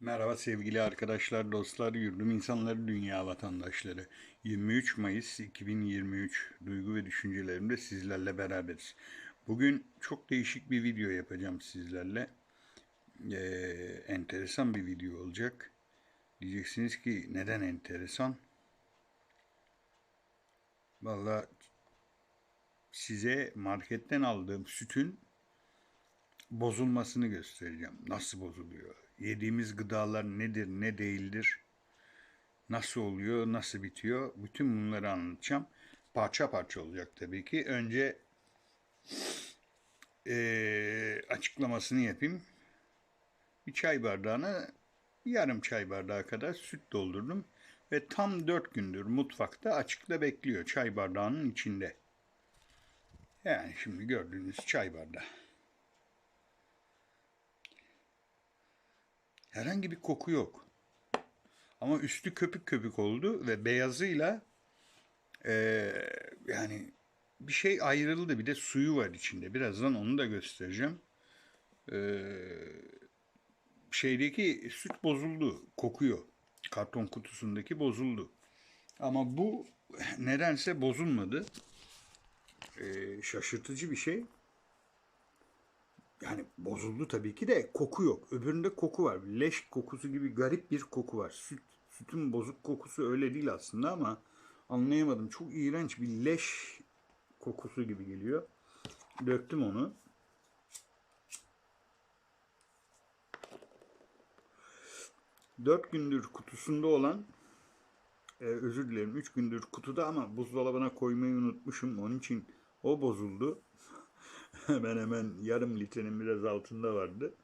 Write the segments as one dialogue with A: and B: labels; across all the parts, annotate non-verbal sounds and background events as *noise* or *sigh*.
A: Merhaba sevgili arkadaşlar, dostlar, yurdum insanları, dünya vatandaşları. 23 Mayıs 2023 duygu ve düşüncelerimde sizlerle beraberiz. Bugün çok değişik bir video yapacağım sizlerle. Ee, enteresan bir video olacak. Diyeceksiniz ki neden enteresan? Vallahi size marketten aldığım sütün bozulmasını göstereceğim. Nasıl bozuluyor? Yediğimiz gıdalar nedir, ne değildir? Nasıl oluyor, nasıl bitiyor? Bütün bunları anlatacağım. Parça parça olacak tabii ki. Önce eee, açıklamasını yapayım. Bir çay bardağına yarım çay bardağı kadar süt doldurdum. Ve tam 4 gündür mutfakta açıkta bekliyor çay bardağının içinde. Yani şimdi gördüğünüz çay bardağı. Herhangi bir koku yok. Ama üstü köpük köpük oldu ve beyazıyla eee, yani bir şey ayrıldı. Bir de suyu var içinde. Birazdan onu da göstereceğim. Eee, şeydeki süt bozuldu. Kokuyor. Karton kutusundaki bozuldu. Ama bu nedense bozulmadı. Eee, şaşırtıcı bir şey. Yani bozuldu tabii ki de koku yok. Öbüründe koku var. Leş kokusu gibi garip bir koku var. Süt, sütün bozuk kokusu öyle değil aslında ama anlayamadım. Çok iğrenç bir leş kokusu gibi geliyor. Döktüm onu. Dört gündür kutusunda olan e, özür dilerim. Üç gündür kutuda ama buzdolabına koymayı unutmuşum. Onun için o bozuldu. *laughs* hemen hemen yarım litrenin biraz altında vardı.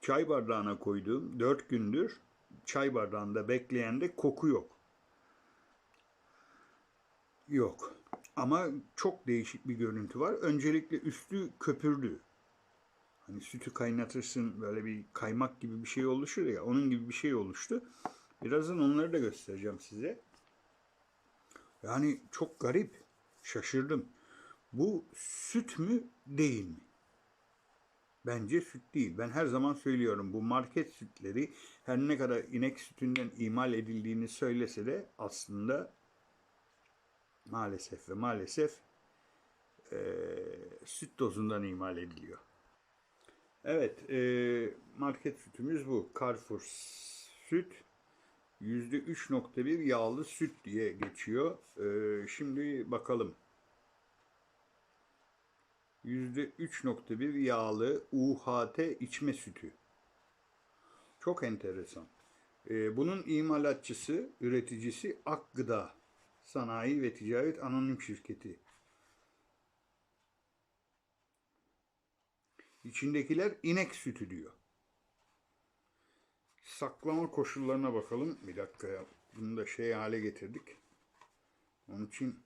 A: Çay bardağına koyduğum 4 gündür çay bardağında bekleyen de koku yok. Yok. Ama çok değişik bir görüntü var. Öncelikle üstü köpürdü. Hani sütü kaynatırsın böyle bir kaymak gibi bir şey oluşur ya. Onun gibi bir şey oluştu. Birazdan onları da göstereceğim size. Yani çok garip. Şaşırdım. Bu süt mü değil mi? Bence süt değil. Ben her zaman söylüyorum bu market sütleri her ne kadar inek sütünden imal edildiğini söylese de aslında maalesef ve maalesef eee, süt tozundan imal ediliyor. Evet, eee, market sütümüz bu. Carrefour süt. %3.1 yağlı süt diye geçiyor. Eee, şimdi bakalım. %3.1 yağlı UHT içme sütü. Çok enteresan. Ee, bunun imalatçısı, üreticisi Akgıda Sanayi ve Ticaret Anonim Şirketi. İçindekiler inek sütü diyor. Saklama koşullarına bakalım. Bir dakika ya. Bunu da şey hale getirdik. Onun için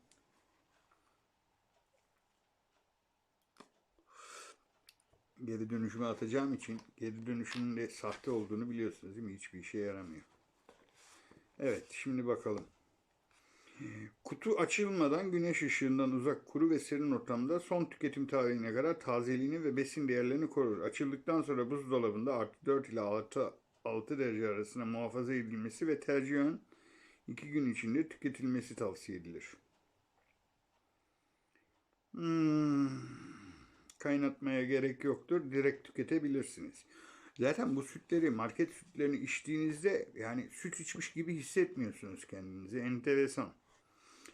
A: geri dönüşüme atacağım için geri dönüşümün de sahte olduğunu biliyorsunuz değil mi? Hiçbir işe yaramıyor. Evet şimdi bakalım. Kutu açılmadan güneş ışığından uzak kuru ve serin ortamda son tüketim tarihine kadar tazeliğini ve besin değerlerini korur. Açıldıktan sonra buzdolabında artı 4 ile artı 6 derece arasında muhafaza edilmesi ve tercihen 2 gün içinde tüketilmesi tavsiye edilir. Hmm kaynatmaya gerek yoktur. Direkt tüketebilirsiniz. Zaten bu sütleri, market sütlerini içtiğinizde yani süt içmiş gibi hissetmiyorsunuz kendinizi. Enteresan.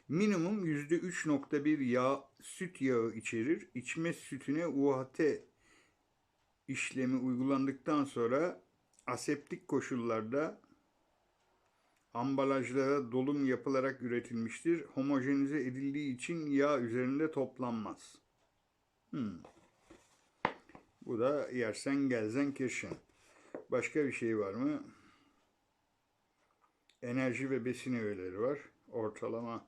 A: Minimum %3.1 yağ, süt yağı içerir. İçme sütüne UHT işlemi uygulandıktan sonra aseptik koşullarda ambalajlara dolum yapılarak üretilmiştir. Homojenize edildiği için yağ üzerinde toplanmaz. Hmm. Bu da yersen gelzen kirşen. Başka bir şey var mı? Enerji ve besin öğeleri var. Ortalama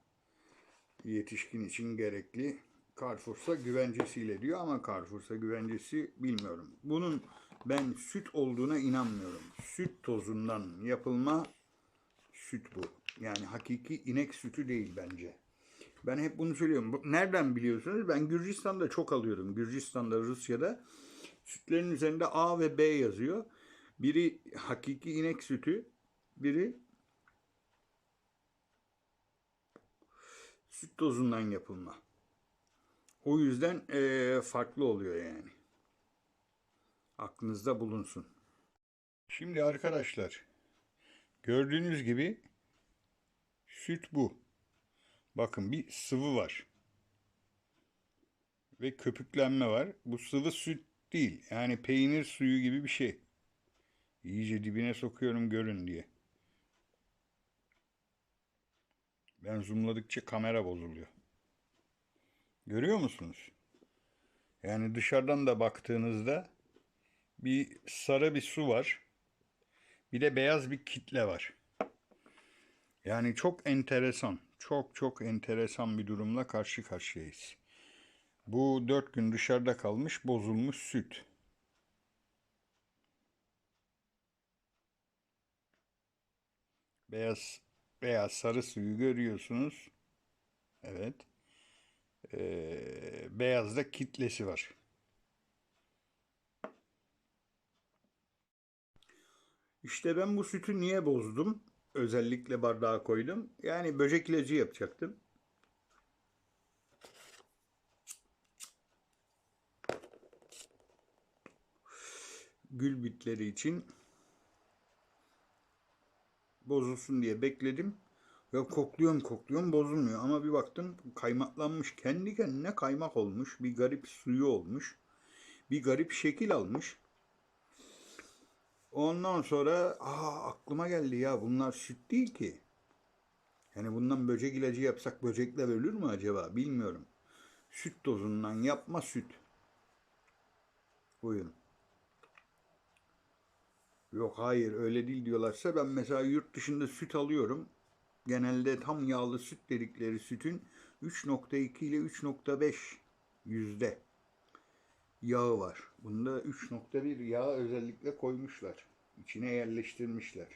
A: yetişkin için gerekli. Carrefour'sa güvencesiyle diyor ama Carrefour'sa güvencesi bilmiyorum. Bunun ben süt olduğuna inanmıyorum. Süt tozundan yapılma süt bu. Yani hakiki inek sütü değil bence. Ben hep bunu söylüyorum. Nereden biliyorsunuz? Ben Gürcistan'da çok alıyorum. Gürcistan'da, Rusya'da sütlerin üzerinde A ve B yazıyor. Biri hakiki inek sütü, biri süt tozundan yapılma. O yüzden eee, farklı oluyor yani. Aklınızda bulunsun. Şimdi arkadaşlar gördüğünüz gibi süt bu. Bakın bir sıvı var. Ve köpüklenme var. Bu sıvı süt değil. Yani peynir suyu gibi bir şey. İyice dibine sokuyorum görün diye. Ben zoomladıkça kamera bozuluyor. Görüyor musunuz? Yani dışarıdan da baktığınızda bir sarı bir su var. Bir de beyaz bir kitle var. Yani çok enteresan, çok çok enteresan bir durumla karşı karşıyayız. Bu dört gün dışarıda kalmış bozulmuş süt. Beyaz beyaz sarı suyu görüyorsunuz. Evet. Ee, beyazda kitlesi var. İşte ben bu sütü niye bozdum? Özellikle bardağa koydum. Yani böcek ilacı yapacaktım. Gül bitleri için bozulsun diye bekledim. Ya kokluyorum kokluyorum bozulmuyor ama bir baktım kaymaklanmış. Kendi kendine kaymak olmuş. Bir garip suyu olmuş. Bir garip şekil almış. Ondan sonra aa aklıma geldi ya bunlar süt değil ki. Yani bundan böcek ilacı yapsak böcekler ölür mü acaba bilmiyorum. Süt tozundan yapma süt. Buyurun. Yok hayır öyle değil diyorlarsa ben mesela yurt dışında süt alıyorum. Genelde tam yağlı süt dedikleri sütün 3.2 ile 3.5 yüzde yağı var. Bunda 3.1 yağ özellikle koymuşlar. İçine yerleştirmişler.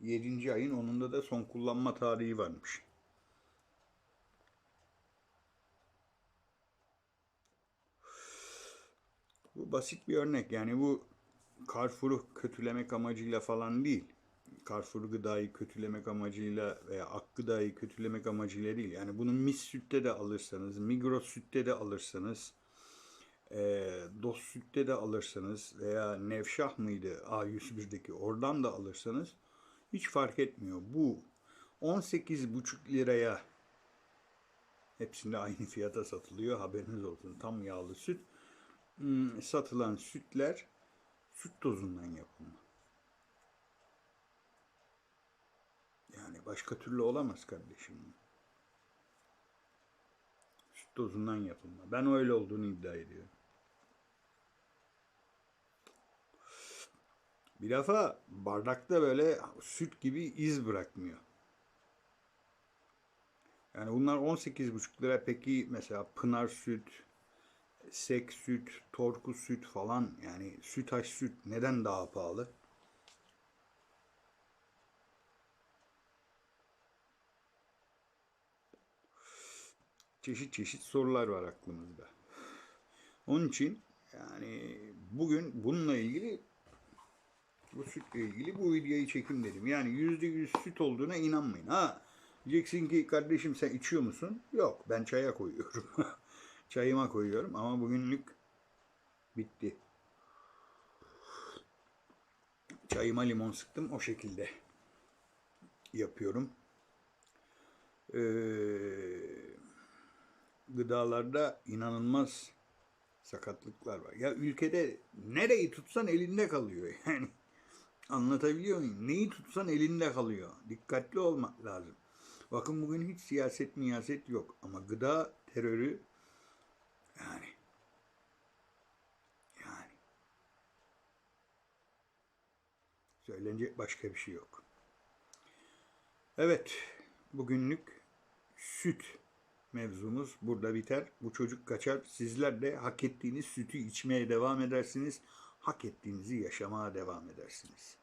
A: Yedinci ayın onunda da son kullanma tarihi varmış. Bu basit bir örnek. Yani bu Carrefour'u kötülemek amacıyla falan değil. Carrefour gıdayı kötülemek amacıyla veya ak gıdayı kötülemek amacıyla değil. Yani bunu mis sütte de alırsanız, Migros sütte de alırsanız, e, Dost sütte de alırsanız veya Nevşah mıydı A101'deki oradan da alırsanız hiç fark etmiyor. Bu 18,5 liraya hepsinde aynı fiyata satılıyor haberiniz olsun. Tam yağlı süt. Hmm, satılan sütler süt tozundan yapılma. Yani başka türlü olamaz kardeşim. Süt tozundan yapılma. Ben öyle olduğunu iddia ediyorum. Bir defa bardakta böyle süt gibi iz bırakmıyor. Yani bunlar 18,5 lira. Peki mesela Pınar süt, sek süt, torku süt falan yani sütaş süt neden daha pahalı? Çeşit çeşit sorular var aklımızda. Onun için yani bugün bununla ilgili bu sütle ilgili bu videoyu çekim dedim. Yani yüzde yüz süt olduğuna inanmayın. Ha diyeceksin ki kardeşim sen içiyor musun? Yok ben çaya koyuyorum. *laughs* Çayıma koyuyorum ama bugünlük bitti. Çayıma limon sıktım o şekilde yapıyorum. Ee, gıdalarda inanılmaz sakatlıklar var. Ya ülkede nereyi tutsan elinde kalıyor *laughs* yani. Anlatabiliyor muyum? Neyi tutsan elinde kalıyor. Dikkatli olmak lazım. Bakın bugün hiç siyaset miyaset yok ama gıda terörü yani yani söylenecek başka bir şey yok. Evet, bugünlük süt mevzumuz burada biter. Bu çocuk kaçar. Sizler de hak ettiğiniz sütü içmeye devam edersiniz. Hak ettiğinizi yaşamaya devam edersiniz.